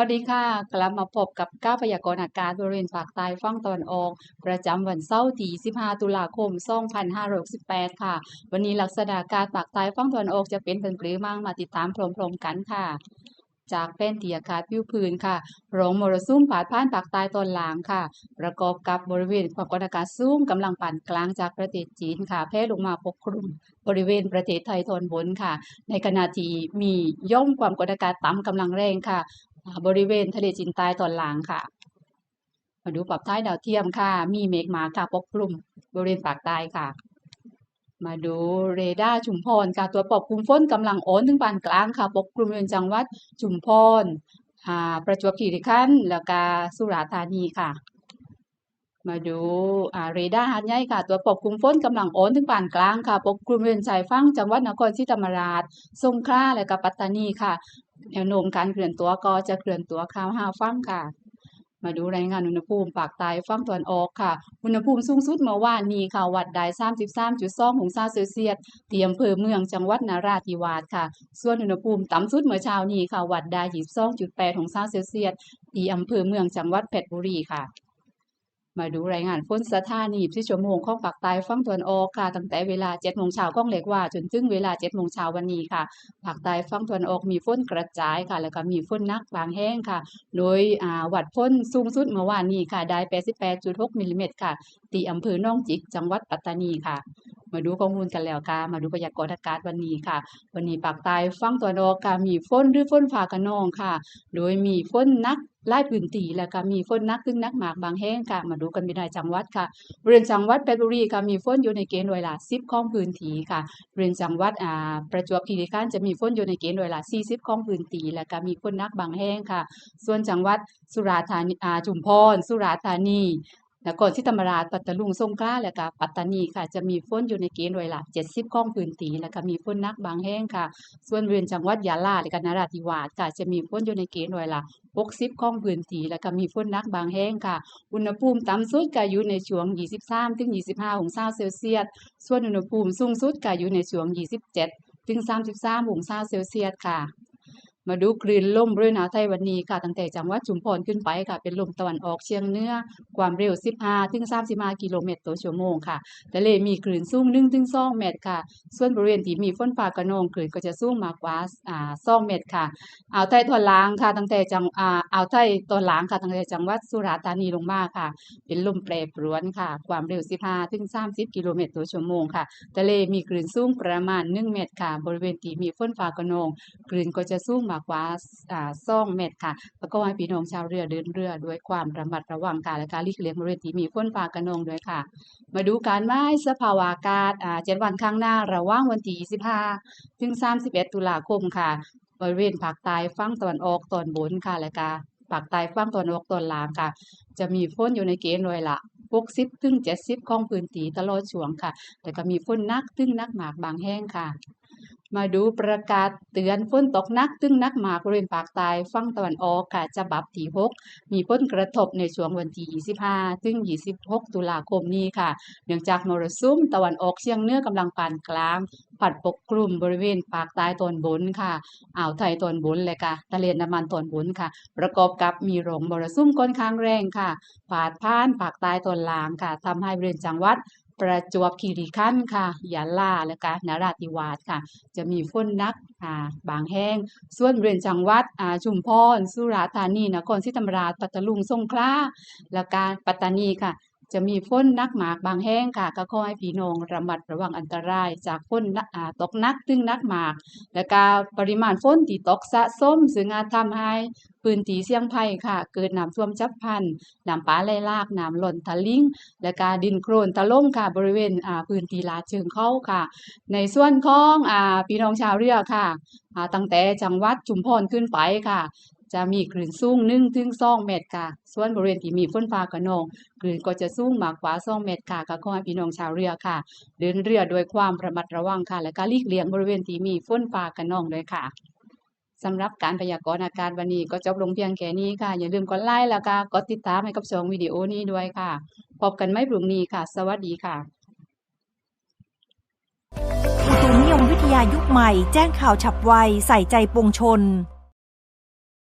วัสดีค่ะ กลับมาพบกับก้าวพยากรณ์อากาศบริเวณภาคใต้ฝั่งตะวันออก ประจำวันเสาร์ที่ 15 ตุลาคม 2568 ค่ะ วันนี้ลักษณะอากาศภาคใต้ฝั่งตะวันออกจะเป็นเป็นปรือมั่งมาติดตามพร้อมๆกันค่ะจากแผนที่อากาศวิวพื้นค่ะรองมรสุมผ่านผ่านภาคใต้ตอนล่างค่ะ ประกอบกับบริเวณความกดอากาศสูงกำลังปานกลางจากประเทศจีนค่ะแผ่ลงมาปกคลุมบริเวณประเทศไทยตอนบนค่ะ ในขณะที่มีย่อมความกดอากาศต่ำกำลังแรงค่ะ บริเวณทะเลจีนใต้ตอนล่างค่ะ มาดูปรับท้ายดาวเทียมค่ะ มีเมฆมาค่ะปกคลุมบริเวณภาคใต้ค่ะ มาดูเรดาร์ชุมพรค่ะ ตัวปกคลุมฝนกำลังโอนถึงปานกลางค่ะปกคลุมบริเวณจังหวัดชุมพรประจวบคีรีขันธ์แล้วก็สุราษฎร์ธานีค่ะมาดูเรดาร์หาดใหญ่ค่ะ ตัวปกคลุมฝนกำลังโอนถึงปานกลางค่ะ ปกคลุมบริเวณชายฝั่งจังหวัดนครศรีธรรมราชสงขลาและก็ปัตตานีค่ะ แนวโน้มการเคลื่อนตัวก็จะเคลื่อนตัวข้าหาฟั่งค่ะ มาดูรายงานอุณหภูมิปากใต้ฝั่งตะวันออกค่ะ อุณหภูมิสูงสุดเมื่อวานนี้ค่ะ วัดได้33.2องศาเซลเซียสที่อำเภอเมืองจังหวัดนราธิวาสค่ะ ส่วนอุณหภูมิต่ำสุดเมื่อเช้านี้ค่ะ วัดได้22.8องศาเซลเซียสที่อำเภอเมืองจังหวัดเพชรบุรีค่ะ มาดูรายงานฝนสถานีที่ชั่วโมงของภาคใต้ฝั่งตะวันออกค่ะตั้งแต่เวลา7โมงเช้าของเล็กว่าจนถึงเวลา7โมงเช้าวันนี้ค่ะภาคใต้ฝั่งตะวันออกมีฝนกระจายค่ะ แล้วก็มีฝนนักบางแห้งค่ะ โดยวัดฝนสูงสุดเมื่อวานนี้ค่ะ ได้ 88.6มิลลิเมตรค่ะที่อำเภอหนองจิกจังหวัดปัตตานีค่ะมาดูข้อมูลกันแล้วค่ะ มาดูพยากรณ์อากาศวันนี้ค่ะ วันนี้ภาคใต้ฝั่งตะวันออกค่ะมีฝนหรือฝนฟ้าคะนองค่ะ โดยมีฝนนัก ไล่พื้นทีแล้วก็มีฝนนักถึงหนักหมากบางแห่งค่ะ มาดูกันมีรายจังหวัดค่ะบริเวณจังหวัดเพชรบุรีค่ะมีฝนอยู่ในเกณฑ์ร้อยละ10ของพื้นที่ค่ะบริเวณจังหวัดอ่าประจวบคีรีขันธ์จะมีฝนอยู่ในเกณฑ์ร้อยละ40ของพื้นที่แล้วก็มีฝนนักบางแห่งค่ะ ส่วนจังหวัดสุราษฎร์ธานีอ่าชุมพรสุราษฎร์ธานี นครศรีธรรมราชปัตตานีสงขลาและก็ปัตตานีค่ะ จะมีฝนอยู่ในเกณฑ์ร้อยละ70ของพื้นที่แล้วก็มีฝนนักบางแห่งค่ะ ส่วนบริเวณจังหวัดยะลาและก็นราธิวาสค่ะจะมีฝนอยู่ในเกณฑ์ร้อยละ60ของพื้นที่แล้วก็มีฝนนักบางแห่งค่ะ อุณหภูมิต่ำสุดก็อยู่ในช่วง 23ถึง25 องศาเซลเซียส ส่วนอุณหภูมิสูงสุดก็อยู่ในช่วง 27ถึง33 องศาเซลเซียสค่ะ มาดูคลื่นลมบริเวณอ่าวไทยวันนี้ค่ะตั้งแต่จังหวัดชุมพรขึ้นไปค่ะ เป็นลมตะวันออกเฉียงเหนือความเร็ว 15ถึง35กิโลเมตรต่อชั่วโมงค่ะทะเลมีคลื่นสูง1ถึง2เมตรค่ะ ส่วนบริเวณที่มีฝนฟ้ากระนองคลื่นก็จะสูงมากกว่าอ่า2เมตรค่ะอ่าวไทยตอนล่างค่ะตั้งแต่จังอ่าอ่าวไทยตอนล่างค่ะตั้งแต่จังหวัดสุราษฎร์ธานีลงมาค่ะ เป็นลมแปรปรวนค่ะ ความเร็ว 15ถึง30กิโลเมตรต่อชั่วโมงค่ะทะเลมีคลื่นสูงประมาณ 1 เมตรค่ะ บริเวณที่มีฝนฟ้ากระนองคลื่นก็จะสูงมากกว่าอ่า2เมตรค่ะ แล้วก็ให้พี่น้องชาวเรือเดินเรือด้วยความระมัดระวังค่ะและการลีกเลี่ยงบริเวณที่มีฝนฟ้ากระนองด้วยค่ะ มาดูการไม้สภาวะอากาศอ่า7วันข้างหน้าระหว่างวันที่ 25 ถึง 31 ตุลาคมค่ะ บริเวณภาคใต้ฝั่งตะวันออกตอนบนค่ะและก็ภาคใต้ฝั่งตะวันออกตอนล่างค่ะ จะมีฝนอยู่ในเกณฑ์ร้อยละ60ถึง70 ของพื้นที่ตลอดช่วงค่ะ แต่ก็มีฝนนักถึงนักหมากบางแห่งค่ะ มาดูประกาศเตือนฝนตกหนักถึงนักหมากบริเวณภาคใต้ฝั่งตะวันออกค่ะจะบับที่6มีผลกระทบในช่วงวันที่ 25 ถึง 26 ตุลาคมนี้ค่ะ เนื่องจากมรสุมตะวันออกเฉียงเหนือกำลังปานกลางพัดปกคลุมบริเวณภาคใต้ตอนบนค่ะ อ่าวไทยตอนบนเลยค่ะทะเลนดามันตอนบนค่ะ ประกอบกับมีลมมรสุมค่อนข้างแรงค่ะผาดผ่านภาคใต้ตอนล่างค่ะทำให้บริเวณจังหวัด ประจวบคีรีขันธ์ค่ะยะลาและก็นราธิวาสค่ะ จะมีฝนนักอ่าบางแห้ง ส่วนบริเวณจังหวัดอ่าชุมพรสุราษฎร์ธานีนครศรีธรรมราชปัตตานีสงขลาและก็ปัตตานีค่ะ จะมีฝนนักหมากบางแห้งค่ะก็ขอให้พี่น้องระมัดระวังอันตราย จากฝนตกนักถึงนักหมาก และก็ปริมาณฝนที่ตกสะสมซึ่งอาจทำให้พื้นที่เสี่ยงภัยค่ะ เกิดน้ำท่วมฉับพลันน้ำป่าไหลหลากน้ำล้นทะลิ่งและก็ดินโคลนถล่มค่ะบริเวณอ่าพื้นที่ลาดเชิงเขาค่ะ ในส่วนของอ่าพี่น้องชาวเรือค่ะอ่าตั้งแต่จังหวัดชุมพรขึ้นไปค่ะ จะมีคลื่นสูง1ถึง2เมตรค่ะ ส่วนบริเวณที่มีฝนฟ้ากระนองคลื่นก็จะสูงมากกว่า2เมตรค่ะก็ขอให้พี่น้องชาวเรือค่ะ เดินเรือด้วยความระมัดระวังค่ะ และก็หลีกเลี่ยงบริเวณที่มีฝนฟ้ากระนองด้วยค่ะสำหรับการพยากรณ์อากาศวันนี้ก็จบลงเพียงแค่นี้ค่ะ อย่าลืมกดไลค์แล้วก็กดติดตามให้กับช่องวิดีโอนี้ด้วยค่ะ พบกันไม่พรุ่งนี้ค่ะ สวัสดีค่ะอุตุนิยมวิทยายุคใหม่ แจ้งข่าวฉับไว ใส่ใจปวงชน